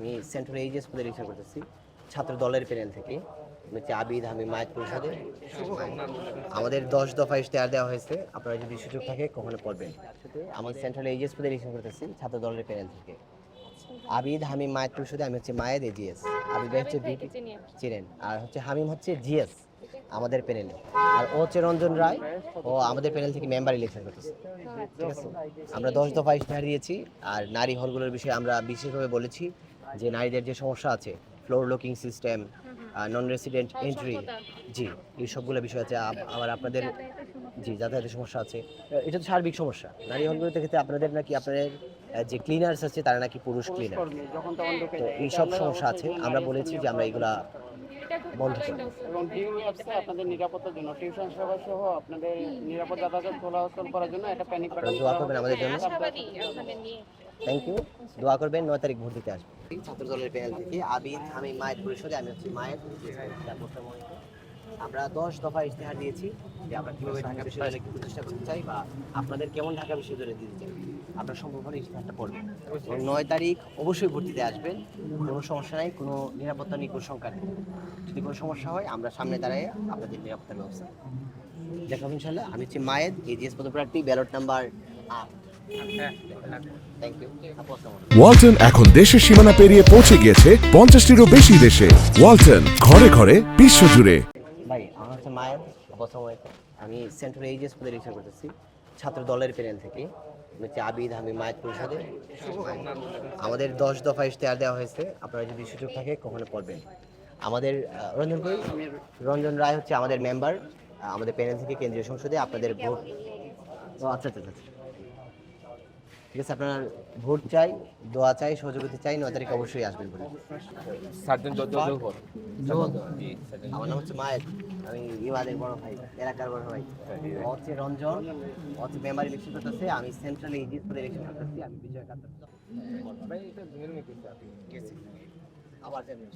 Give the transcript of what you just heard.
আমি central HS পদে election করতেছি, ছাত্র দলের প্যানেল থেকে। হচ্ছে আবিদ আমি মায়ের পরিষদে। আমাদের দশ দফা ইশতেহার দেওয়া হয়েছে। আপনারা যদি সুযোগ থাকে কখনো পড়বেন। আমি সেন্ট্রাল এইচএস পদে ইলেকশন করতেছি, ছাত্র দলের প্যানেল থেকে। আবিদ হামিম মায়ের পরিষদে আমি হচ্ছে মায়ের এজিএস আবিদ হচ্ছে চিনেন, আর হচ্ছে হামিম হচ্ছে জিএস আমাদের প্যানেলে আর ও হচ্ছে রঞ্জন রায়, ও আমাদের প্যানেল থেকে মেম্বার ইলেকশন করতেছে। ঠিক আছে? আমরা দশ দফা ইশতেহার দিয়েছি, আর নারী হলগুলোর বিষয়ে আমরা বিশেষভাবে বলেছি। যে নারীদের যে সমস্যা আছে floor looking system non resident entry জি এই সবগুলো বিষয় আছে। আবার আপনাদের জি যাতায়াতের সমস্যা আছে। এটা তো সার্বিক সমস্যা। নারী হলগুলোতে ক্ষেত্রে আপনাদের নাকি আপনাদের যে ক্লিনার্স আছে তারা নাকি পুরুষ ক্লিনার যখন তো এইসব সমস্যা আছে। আমরা বলেছি যে আমরা এগুলা বন্ধ করব এবং ডিউ অ্যাপসে আপনাদের নিরাপত্তার জন্য টিউশন সেবা সহ আপনাদের নিরাপদ যাতায়াত চলাচল করার জন্য একটা প্যানিক আপনারা দোয়া করবেন আমাদের জন্য। থ্যাংক ইউ দোয়া করবেন নয় তারিখ ভোট দিতে আসবেন। ছাত্র দলের প্যানেল থেকে আবিদ আমি মায়ের পরিষদে আমি হচ্ছি মায়ের আমরা দশ দফা ইশতেহার দিয়েছি যে আমরা কীভাবে ঢাকা বিশ্ববিদ্যালয়কে প্রতিষ্ঠা করতে চাই বা আপনাদের কেমন ঢাকা বিশ্ববিদ্যালয় দিতে চাই। আপনার সম্ভব হলে ইশতেহারটা পড়বেন নয় তারিখ অবশ্যই ভোট দিতে আসবেন। কোনো সমস্যা নাই, কোনো নিরাপত্তা নিয়ে কোনো শঙ্কা নেই। যদি কোনো সমস্যা হয়, আমরা সামনে দাঁড়াই আপনাদের নিরাপত্তার ব্যবস্থা দেখাবো ইনশাল্লাহ আমি হচ্ছি মায়ের এজিএস পদপ্রার্থী, ব্যালট নাম্বার আট। ওয়ালটন এখন দেশের সীমানা পেরিয়ে পৌঁছে গিয়েছে পঞ্চাশটিরও বেশি দেশে। ওয়ালটন, ঘরে ঘরে, বিশ্বজুড়ে। ভাই আমার হচ্ছে মায়ের অবস্থা আমি সেন্ট্রাল এইচএস পদে ইলেকশন করতেছি ছাত্র দলের প্যানেল থেকে। আমি হচ্ছে আবিদ আমি মায়ের পরিষদে। আমাদের দশ দফা ইশতেহার দেওয়া হয়েছে। আপনারা যদি সুযোগ থাকে কখনো পড়বেন। আমাদের রঞ্জন কই? রঞ্জন রায় হচ্ছে আমাদের মেম্বার আমাদের প্যানেল থেকে কেন্দ্রীয় সংসদে আপনাদের ভোট। ও আচ্ছা আচ্ছা আচ্ছা। ঠিক আছে আপনার ভোট চাই দোয়া চাই সহযোগিতা চাই নয় তারিখ অবশ্যই আসবেন বলে আমার নাম হচ্ছে মায়ের। আমি ইমাদের বড় ভাই এলাকার বড় ভাই। ও হচ্ছে রঞ্জন ও হচ্ছে মেম্বার ইলেকশন করতেছে আমি সেন্ট্রাল এইজিস পদে ইলেকশন করতেছি আমি বিজয় কাতার ভাই এটা আবার যাবেন।